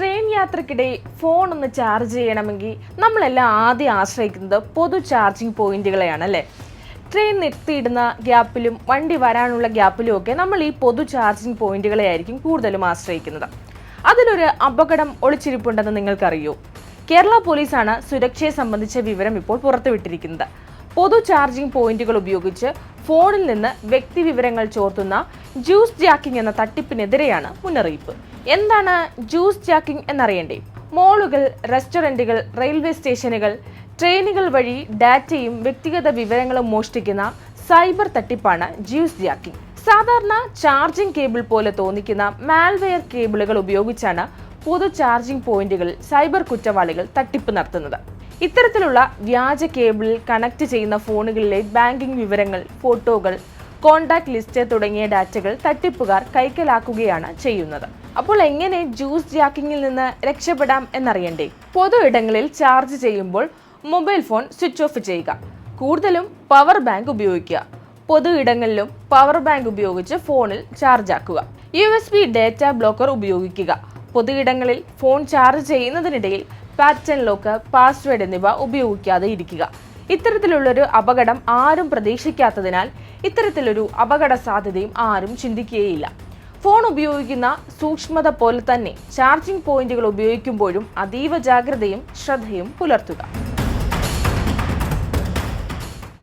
Train യാത്രക്കിടെ phone ഒന്ന് charge ചെയ്യണമെങ്കിൽ നമ്മളെല്ലാം ആദ്യം ആശ്രയിക്കുന്നത് പൊതു ചാർജിങ് പോയിന്റുകളെയാണ് അല്ലേ ട്രെയിൻ നിർത്തിയിടുന്ന ഗ്യാപ്പിലും വണ്ടി വരാനുള്ള ഗ്യാപ്പിലും ഒക്കെ നമ്മൾ ഈ പൊതു ചാർജിങ് പോയിന്റുകളെ ആയിരിക്കും കൂടുതലും ആശ്രയിക്കുന്നത്. അതിലൊരു അപകടം ഒളിച്ചിരിപ്പുണ്ടെന്ന് നിങ്ങൾക്കറിയോ? കേരള പോലീസാണ് സുരക്ഷയെ സംബന്ധിച്ച വിവരം ഇപ്പോൾ പുറത്തുവിട്ടിരിക്കുന്നത്. പൊതു ചാർജിംഗ് പോയിന്റുകൾ ഉപയോഗിച്ച് ഫോണിൽ നിന്ന് വ്യക്തി വിവരങ്ങൾ ചോർത്തുന്ന ജ്യൂസ് ജാക്കിംഗ് എന്ന തട്ടിപ്പിനെതിരെയാണ് മുന്നറിയിപ്പ്. എന്താണ് ജ്യൂസ് ജാക്കിംഗ് എന്നറിയണ്ടേ? മോളുകൾ റെസ്റ്റോറന്റുകൾ റെയിൽവേ സ്റ്റേഷനുകൾ ട്രെയിനുകൾ വഴി ഡാറ്റയും വ്യക്തിഗത വിവരങ്ങളും മോഷ്ടിക്കുന്ന സൈബർ തട്ടിപ്പാണ് ജ്യൂസ് ജാക്കിംഗ്. സാധാരണ ചാർജിംഗ് കേബിൾ പോലെ തോന്നിക്കുന്ന മാൽവെയർ കേബിളുകൾ ഉപയോഗിച്ചാണ് പൊതു ചാർജിംഗ് പോയിന്റുകളിൽ സൈബർ കുറ്റവാളികൾ തട്ടിപ്പ് നടത്തുന്നത്. ഇത്തരത്തിലുള്ള വ്യാജ കേബിളിൽ കണക്ട് ചെയ്യുന്ന ഫോണുകളിലെ ബാങ്കിംഗ് വിവരങ്ങൾ ഫോട്ടോകൾ കോണ്ടാക്ട് ലിസ്റ്റ് തുടങ്ങിയ ഡാറ്റകൾ തട്ടിപ്പുകാർ കൈക്കലാക്കുകയാണ് ചെയ്യുന്നത്. അപ്പോൾ എങ്ങനെ ജ്യൂസ് ജാക്കിങ്ങിൽ നിന്ന് രക്ഷപ്പെടാം എന്നറിയണ്ടേ? പൊതു ഇടങ്ങളിൽ ചാർജ് ചെയ്യുമ്പോൾ മൊബൈൽ ഫോൺ സ്വിച്ച് ഓഫ് ചെയ്യുക. കൂടുതലും പവർ ബാങ്ക് ഉപയോഗിക്കുക. പൊതു ഇടങ്ങളിലും പവർ ബാങ്ക് ഉപയോഗിച്ച് ഫോണിൽ ചാർജ് ആക്കുക. U S B data blocker ഉപയോഗിക്കുക. പൊതു ഇടങ്ങളിൽ ഫോൺ ചാർജ് ചെയ്യുന്നതിനിടയിൽ പാറ്റേൺ ലോക്ക് പാസ്വേഡ് എന്നിവ ഉപയോഗിക്കാതെ ഇരിക്കുക. ഇത്തരത്തിലുള്ളൊരു അപകടം ആരും പ്രതീക്ഷിക്കാത്തതിനാൽ ഇത്തരത്തിലൊരു അപകട സാധ്യതയും ആരും ചിന്തിക്കുകയില്ല. ഫോൺ ഉപയോഗിക്കുന്ന സൂക്ഷ്മത പോലെ തന്നെ ചാർജിംഗ് പോയിന്റുകൾ ഉപയോഗിക്കുമ്പോഴും അതീവ ജാഗ്രതയും ശ്രദ്ധയും പുലർത്തുക.